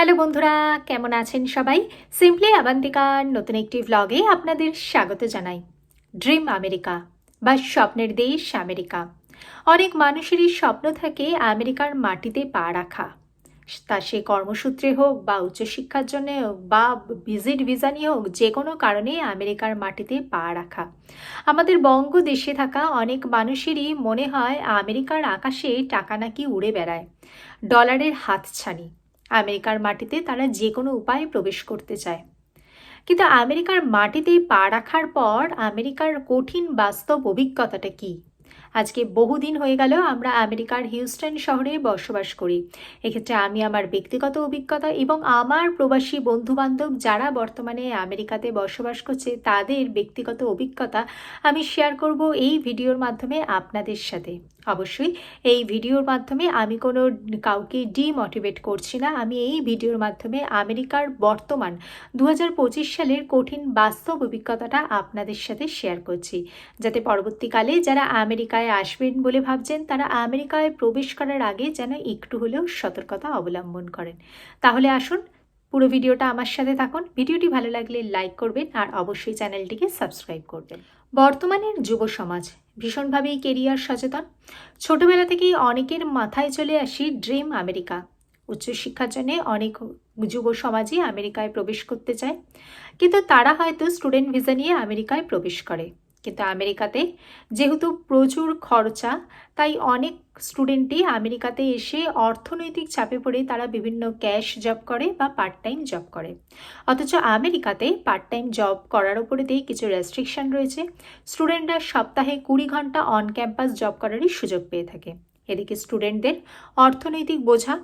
Hello বন্ধুরা, কেমন আছেন সবাই? সিম্পলি আবান্তিকার নতুন একটি ভ্লগে আপনাদের স্বাগত জানাই। ড্রিম আমেরিকা বা স্বপ্নের দেশ আমেরিকা। অনেক মানুষেরই স্বপ্ন থাকে আমেরিকার মাটিতে পা রাখা। তা সে কর্মসূত্রে হোক বা উচ্চশিক্ষার জন্য হোক বা ভিজিট ভিসা নিয়ে হোক, যে কোনো কারণে আমেরিকার মাটিতে পা রাখা। আমাদের বঙ্গ দেশে থাকা অনেক মানুষেরই মনে হয় আমেরিকার আকাশে টাকা নাকি উড়ে বেড়ায়। ডলারের হাতছানি। আমেরিকার মাটিতে তারা যে কোনো উপায়ে প্রবেশ করতে চায়। কিন্তু আমেরিকার মাটিতে পা রাখার পর আমেরিকার কঠিন বাস্তব অভিজ্ঞতাটা কী? আজকে বহুদিন হয়ে গেল আমরা আমেরিকার হিউস্টন শহরে বসবাস করি। এক্ষেত্রে আমি আমার ব্যক্তিগত অভিজ্ঞতা এবং আমার প্রবাসী বন্ধুবান্ধব যারা বর্তমানে আমেরিকাতে বসবাস করছে, তাদের ব্যক্তিগত অভিজ্ঞতা আমি শেয়ার করব এই ভিডিওর মাধ্যমে আপনাদের সাথে। অবশ্যই এই ভিডিওর মাধ্যমে আমি কোনো কাউকে ডিমোটিভেট করছি না। আমি এই ভিডিওর মাধ্যমে আমেরিকার বর্তমান দু হাজার পঁচিশ সালের কঠিন বাস্তব অভিজ্ঞতাটা আপনাদের সাথে শেয়ার করছি। যাতে পরবর্তীকালে যারা আমেরিকায় আসবেন বলে ভাবছেন, তারা আমেরিকায় প্রবেশ করার আগে যেন একটু হলেও সতর্কতা অবলম্বন করেন। তাহলে আসুন, পুরো ভিডিওটা আমার সাথে থাকুন। ভিডিওটি ভালো লাগলে লাইক করবেন আর অবশ্যই চ্যানেলটিকে সাবস্ক্রাইব করবেন। বর্তমানের যুব সমাজ ভীষণভাবেই কেরিয়ার সচেতন। ছোটবেলা থেকেই অনেকের মাথায় চলে আসি ড্রিম আমেরিকা। উচ্চশিক্ষার জন্যে অনেক যুব সমাজই আমেরিকায় প্রবেশ করতে চায়। কিন্তু তারা হয়তো স্টুডেন্ট ভিসা নিয়ে আমেরিকায় প্রবেশ করে। কিন্তু আমেরিকাতে যেহেতু প্রচুর খরচা, তাই অনেক স্টুডেন্টই আমেরিকাতে এসে অর্থনৈতিক চাপে পড়ে তারা বিভিন্ন ক্যাশ জব করে বা পার্ট টাইম জব করে। অথচ আমেরিকাতে পার্ট টাইম জব করার ওপরেতেই কিছু রেস্ট্রিকশন রয়েছে। স্টুডেন্টরা সপ্তাহে কুড়ি ঘণ্টা অন ক্যাম্পাস জব করারই সুযোগ পেয়ে থাকে। এদিকে স্টুডেন্টদের অর্থনৈতিক বোঝা,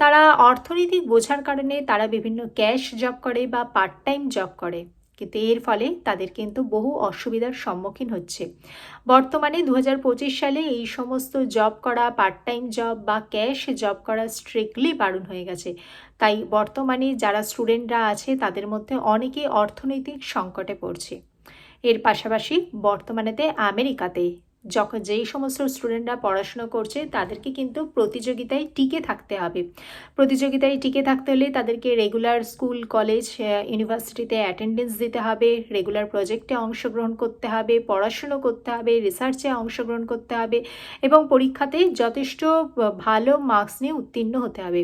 তারা অর্থনৈতিক বোঝার কারণে তারা বিভিন্ন ক্যাশ জব করে বা পার্ট টাইম জব করে। কিন্তু এর ফলে তাদের কিন্তু বহু অসুবিধার সম্মুখীন হচ্ছে। বর্তমানে দু হাজার পঁচিশ সালে এই সমস্ত জব করা পার্ট টাইম জব বা ক্যাশ জব করা স্ট্রিক্টলি বারণ হয়ে গেছে। তাই বর্তমানে যারা স্টুডেন্টরা আছে, তাদের মধ্যে অনেকে অর্থনৈতিক সংকটে পড়ছে। এর পাশাপাশি বর্তমানেতে আমেরিকাতে যখন যেই সমস্ত স্টুডেন্টরা পড়াশুনো করছে, তাদেরকে কিন্তু প্রতিযোগিতায় টিকে থাকতে হবে। প্রতিযোগিতায় টিকে থাকতে হলে তাদেরকে রেগুলার স্কুল কলেজ ইউনিভার্সিটিতে অ্যাটেন্ডেন্স দিতে হবে রেগুলার প্রজেক্টে অংশগ্রহণ করতে হবে, পড়াশুনো করতে হবে রিসার্চে অংশগ্রহণ করতে হবে এবং পরীক্ষাতে যথেষ্ট ভালো মার্কস নিয়ে উত্তীর্ণ হতে হবে।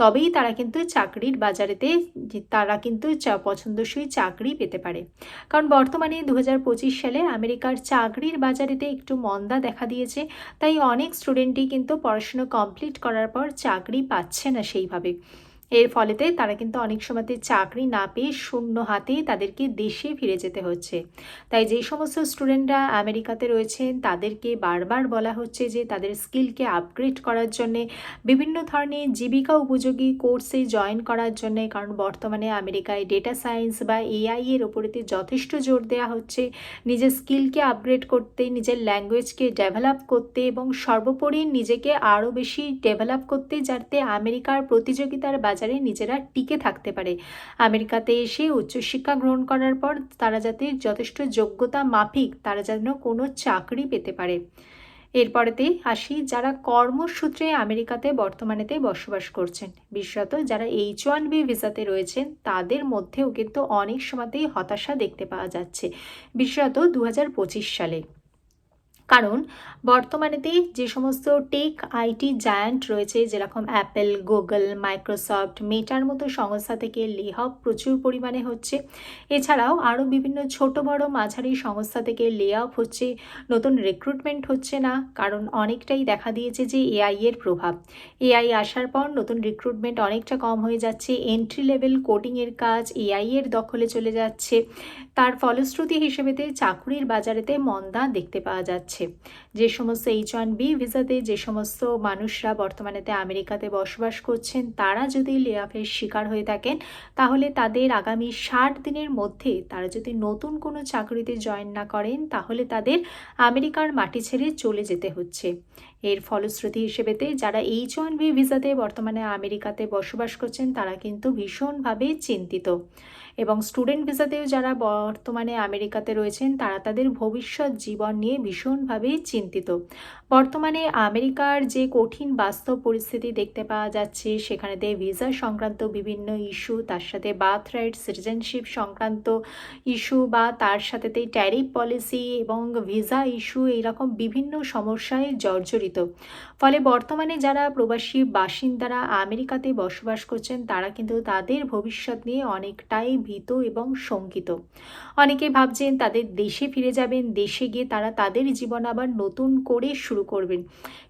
তবেই তারা কিন্তু চাকরির বাজারেতে তারা কিন্তু পছন্দসই চাকরি পেতে পারে। কারণ বর্তমানে দু হাজার পঁচিশ সালে আমেরিকার চাকরির বাজারেতে একটু মন্দা দেখা দিয়েছে, তাই অনেক স্টুডেন্টই কিন্তু পড়াশুনো কমপ্লিট করার পর চাকরি পাচ্ছে না সেইভাবে। এর ফলেতে তারা কিন্তু অনেক সময়তে চাকরি না পেয়ে শূন্য হাতেই তাদেরকে দেশে ফিরে যেতে হচ্ছে। তাই যে সমস্ত স্টুডেন্টরা আমেরিকাতে রয়েছেন, তাদেরকে বারবার বলা হচ্ছে যে তাদের স্কিলকে আপগ্রেড করার জন্যে, বিভিন্ন ধরনের জীবিকা উপযোগী কোর্সে জয়েন করার জন্যে, কারণ বর্তমানে আমেরিকায় ডেটা সায়েন্স বা এআই এর ওপরেতে যথেষ্ট জোর দেওয়া হচ্ছে। নিজের স্কিলকে আপগ্রেড করতে, নিজের ল্যাঙ্গুয়েজকে ডেভেলপ করতে এবং সর্বোপরি নিজেকে আরও বেশি ডেভেলপ করতে, যাতে আমেরিকার প্রতিযোগিতার বাজার বাজারে নিজেরা টিকে থাকতে পারে। আমেরিকাতে এসে উচ্চশিক্ষা গ্রহণ করার পর তারা যাতে যথেষ্ট যোগ্যতা মাফিক, তারা যেন কোনো চাকরি পেতে পারে। এরপরেতে আসি যারা কর্মসূত্রে আমেরিকাতে বর্তমানেতে বসবাস করছেন। বিশেষত যারা এইচ ওয়ান বি ভিসাতে রয়েছেন, তাদের মধ্যেও কিন্তু অনেক সময়তেই হতাশা দেখতে পাওয়া যাচ্ছে। বিশেষত দু হাজার পঁচিশ সালে। কারণ বর্তমানেতে যে সমস্ত টেক আইটি জায়ান্ট রয়েছে, যেরকম অ্যাপেল গুগল মাইক্রোসফট মেটার মতো সংস্থা থেকে লেহফ প্রচুর পরিমাণে হচ্ছে। এছাড়াও আরও বিভিন্ন ছোট বড় মাঝারি সংস্থা থেকে লে অফ হচ্ছে, নতুন রিক্রুটমেন্ট হচ্ছে না, কারণ অনেকটাই দেখা দিয়েছে যে এআই এর প্রভাব। এআই আসার পর নতুন রিক্রুটমেন্ট অনেকটা কম হয়ে যাচ্ছে এন্ট্রি লেভেল কোডিংয়ের কাজ এআই এর দখলে চলে যাচ্ছে। তার ফলশ্রুতি হিসেবেতে চাকুরির বাজারেতে মন্দা দেখতে পাওয়া যাচ্ছে। যে সমস্ত এইচ ওয়ান বি ভিসাতে যে সমস্ত মানুষরা বর্তমানেতে আমেরিকাতে বসবাস করছেন, তারা যদি লেয়াফের শিকার হয়ে থাকেন, তাহলে তাদের আগামী ষাট দিনের মধ্যে তারা যদি নতুন কোনো চাকরিতে জয়েন না করেন, তাহলে তাদের আমেরিকার মাটি ছেড়ে চলে যেতে হচ্ছে। এর ফলশ্রুতি হিসেবেতে যারা এইচ ওয়ান বি ভিসাতে বর্তমানে আমেরিকাতে বসবাস করছেন, তারা কিন্তু ভীষণভাবে চিন্তিত। এবং স্টুডেন্ট ভিসাতেও যারা বর্তমানে আমেরিকাতে রয়েছেন তারা তাদের ভবিষ্যৎ জীবন নিয়ে ভীষণভাবেই চিন্তিত। বর্তমানে আমেরিকার যে কঠিন বাস্তব পরিস্থিতি দেখতে পাওয়া যাচ্ছে সেখানেতে ভিসা সংক্রান্ত বিভিন্ন ইস্যু, তার সাথে বার্থ রাইট, সিটিজেনশিপ সংক্রান্ত ইস্যু বা তার সাথেতেই ট্যারিফ পলিসি এবং ভিসা ইস্যু এইরকম বিভিন্ন সমস্যায় জর্জরিত। ফলে বর্তমানে যারা প্রবাসী বাসিন্দারা আমেরিকাতে বসবাস করছেন, তারা কিন্তু তাদের ভবিষ্যৎ নিয়ে অনেকটাই ভীত এবং শঙ্কিত। অনেকে ভাবছেন তাদের দেশে ফিরে যাবেন, দেশে গিয়ে তারা তাদের জীবন আবার নতুন করে শুরু করবেন।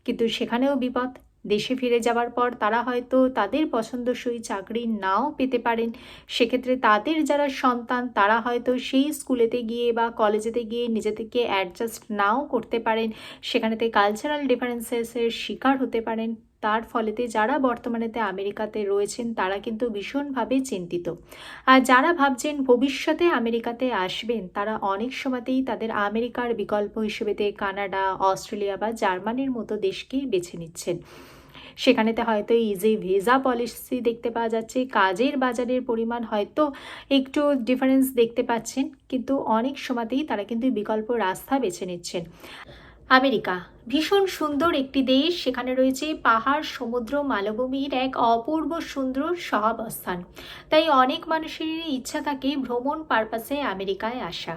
কিন্তু সেখানেও বিপদ। দেশে ফিরে যাওয়ার পর তারা হয়তো তাদের পছন্দসই চাকরি নাও পেতে পারেন। সেক্ষেত্রে তাদের যারা সন্তান, তারা হয়তো সেই স্কুলেতে গিয়ে বা কলেজেতে গিয়ে নিজেদেরকে অ্যাডজাস্ট নাও করতে পারেন। সেখানেতে কালচারাল ডিফারেন্সেসের শিকার হতে পারেন। তার ফলেতে যারা বর্তমানেতে আমেরিকাতে রয়েছেন, তারা কিন্তু ভীষণভাবে চিন্তিত। আর যারা ভাবছেন ভবিষ্যতে আমেরিকাতে আসবেন, তারা অনেক সময়তেই তাদের আমেরিকার বিকল্প হিসেবেতে কানাডা, অস্ট্রেলিয়া বা জার্মানির মতো দেশকেই বেছে নিচ্ছেন। সেখানেতে হয়তো ইজি ভিসা পলিসি দেখতে পাওয়া যাচ্ছে, কাজের বাজারের পরিমাণ হয়তো একটু ডিফারেন্স দেখতে পাচ্ছেন, কিন্তু অনেক সময়তেই তারা কিন্তু বিকল্প রাস্তা বেছে নিচ্ছেন। আমেরিকা। ভীষণ সুন্দর একটি দেশ, সেখানে রয়েছে পাহাড়, সমুদ্র, মালভূমির এক অপূর্ব সুন্দর সহাবস্থান। তাই অনেক মানুষেরই ইচ্ছা থাকে ভ্রমণ পারপাসে আমেরিকায় আসা।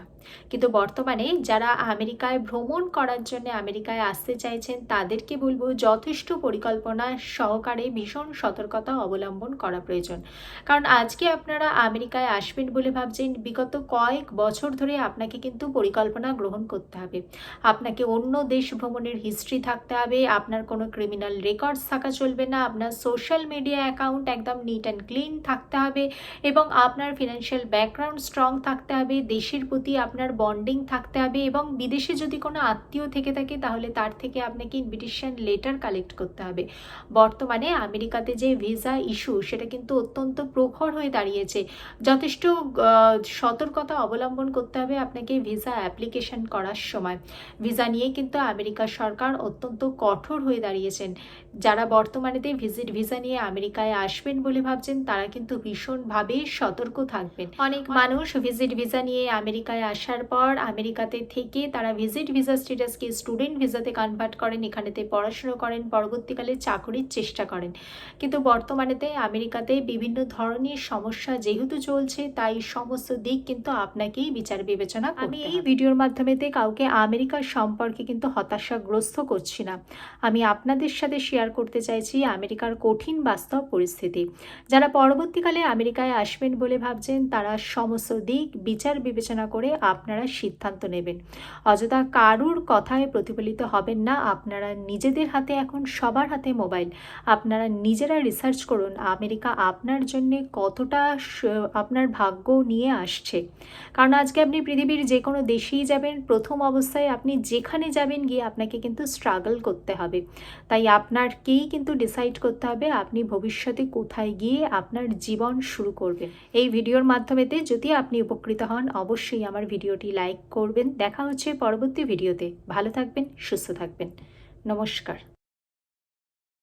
কিন্তু বর্তমানে যারা আমেরিকায় ভ্রমণ করার জন্য আমেরিকায় আসতে চাইছেন, তাদেরকে বলব যথেষ্ট পরিকল্পনা সহকারে ভীষণ সতর্কতা অবলম্বন করা প্রয়োজন। কারণ আজকে আপনারা আমেরিকায় আসবেন বলে ভাবছেন, বিগত কয়েক বছর ধরে আপনাকে কিন্তু পরিকল্পনা গ্রহণ করতে হবে। আপনাকে অন্য দেশ ভ্রমণের হিস্ট্রি থাকতে হবে, আপনার কোনো ক্রিমিনাল রেকর্ডস থাকা চলবে না, আপনার সোশ্যাল মিডিয়া অ্যাকাউন্ট একদম নিট অ্যান্ড ক্লিন থাকতে হবে এবং আপনার ফিনান্সিয়াল ব্যাকগ্রাউন্ড স্ট্রং থাকতে হবে, দেশের প্রতি আপনার বন্ডিং থাকতে হবে এবং বিদেশে যদি কোনো আত্মীয় থেকে থাকে তাহলে তার থেকে আপনাকে ইনভিটেশন লেটার কালেক্ট করতে হবে। বর্তমানে আমেরিকাতে যে ভিসা ইস্যু সেটা কিন্তু অত্যন্ত প্রখর হয়ে দাঁড়িয়েছে। যথেষ্ট সতর্কতা অবলম্বন করতে হবে আপনাকে ভিসা অ্যাপ্লিকেশন করার সময়। ভিসা নিয়ে কিন্তু আমেরিকা সরকার অত্যন্ত কঠোর হয়ে দাঁড়িয়েছেন। যারা বর্তমানেতে ভিজিট ভিসা নিয়ে আমেরিকায় আসবেন বলে ভাবছেন তারা কিন্তু ভীষণভাবে সতর্ক থাকবেন। অনেক মানুষ ভিজিট ভিসা নিয়ে আমেরিকায় আসার পর আমেরিকাতে থেকে তারা ভিজিট ভিসা স্ট্যাটাসকে স্টুডেন্ট ভিসাতে কনভার্ট করেন। এখানেতে পড়াশুনো করেন পরবর্তীকালে চাকরির চেষ্টা করেন। কিন্তু বর্তমানেতে আমেরিকাতে বিভিন্ন ধরনের সমস্যা যেহেতু চলছে তাই সমস্ত দিক কিন্তু আপনাকেই বিচার বিবেচনা আমি এই ভিডিওর মাধ্যমেতে কাউকে আমেরিকার সম্পর্কে কিন্তু হতাশাগ্রস্ত করছি না। আমি আপনাদের সাথে শেয়ার করতে চাইছি আমেরিকার কঠিন বাস্তব পরিস্থিতি। যারা পরবর্তীকালে আমেরিকায় আসবেন বলে ভাবছেন তারা সমস্ত দিক বিচার বিবেচনা করে আপনারা সিদ্ধান্ত নেবেন। অযথা কারুর কথায় প্রতিফলিত হবেন না। আপনারা নিজেদের হাতে এখন সবার হাতে মোবাইল। আপনারা নিজেরা রিসার্চ করুন, আমেরিকা আপনার জন্য কতটা আপনার ভাগ্য নিয়ে আসছে। কারণ আজকে আপনি পৃথিবীর যে কোনো দেশেই যাবেন, প্রথম অবস্থায় আপনি যেখানে যাবেন গিয়ে আপনাকে কিন্তু স্ট্রাগল করতে হবে। তাই আপনারকেই কিন্তু ডিসাইড করতে হবে আপনি ভবিষ্যতে কোথায় গিয়ে আপনার জীবন শুরু করবেন। এই ভিডিওর মাধ্যমেতে যদি আপনি উপকৃত হন, অবশ্যই আমার ভিডিওটি লাইক করবেন। দেখা হচ্ছে পরবর্তী ভিডিওতে। ভালো থাকবেন সুস্থ থাকবেন। নমস্কার।